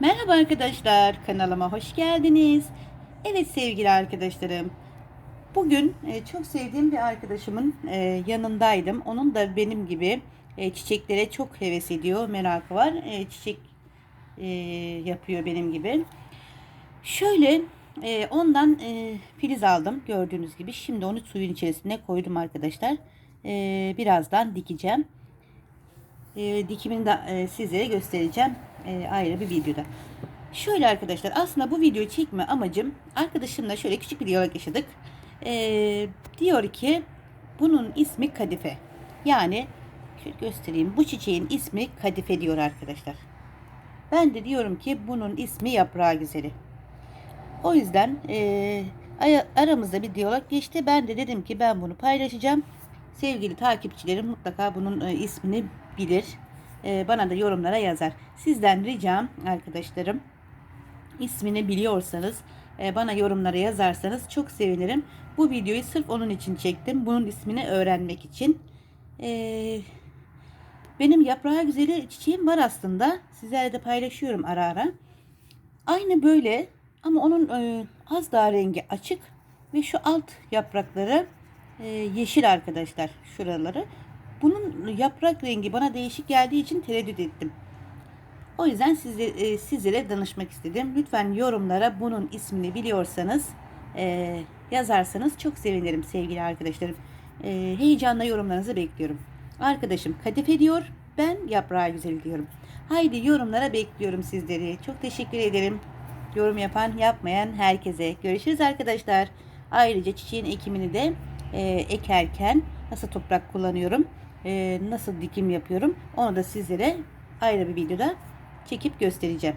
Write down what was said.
Merhaba arkadaşlar, kanalıma hoş geldiniz. Evet sevgili arkadaşlarım, bugün e, çok sevdiğim bir arkadaşımın e, yanındaydım. Onun da benim gibi e, çiçeklere çok heves ediyor, merakı var. Çiçek yapıyor benim gibi. Şöyle ondan filiz aldım gördüğünüz gibi. Şimdi onu suyun içerisine koydum arkadaşlar. Birazdan dikeceğim. Dikimini de sizlere göstereceğim e, ayrı bir videoda. Şöyle arkadaşlar aslında bu videoyu çekme amacım arkadaşımla şöyle küçük bir diyalog yaşadık. E, diyor ki bunun ismi kadife. Yani şöyle göstereyim bu çiçeğin ismi kadife diyor arkadaşlar. Ben de diyorum ki bunun ismi yaprağı güzeli. O yüzden e, aramızda bir diyalog geçti. Ben de dedim ki ben bunu paylaşacağım. Sevgili takipçilerim mutlaka bunun e, ismini bilir. E, bana da yorumlara yazar. Sizden ricam arkadaşlarım ismini biliyorsanız e, bana yorumlara yazarsanız çok sevinirim. Bu videoyu sırf onun için çektim. Bunun ismini öğrenmek için. E, benim yaprağı güzeli çiçeğim var aslında. Sizlerle de paylaşıyorum ara ara. Aynı böyle ama onun e, az daha rengi açık ve şu alt yaprakları e, yeşil arkadaşlar şuraları. Bunun yaprak rengi bana değişik geldiği için tereddüt ettim. O yüzden size, e, sizlere danışmak istedim. Lütfen yorumlara bunun ismini biliyorsanız e, yazarsanız çok sevinirim sevgili arkadaşlarım. E, heyecanla yorumlarınızı bekliyorum. Arkadaşım kadife diyor. Ben yaprağı güzel diyorum. Haydi yorumlara bekliyorum sizleri. Çok teşekkür ederim. Yorum yapan yapmayan herkese. Görüşürüz arkadaşlar. Ayrıca çiçeğin ekimini de e, ekerken nasıl toprak kullanıyorum, nasıl dikim yapıyorum onu da sizlere ayrı bir videoda çekip göstereceğim.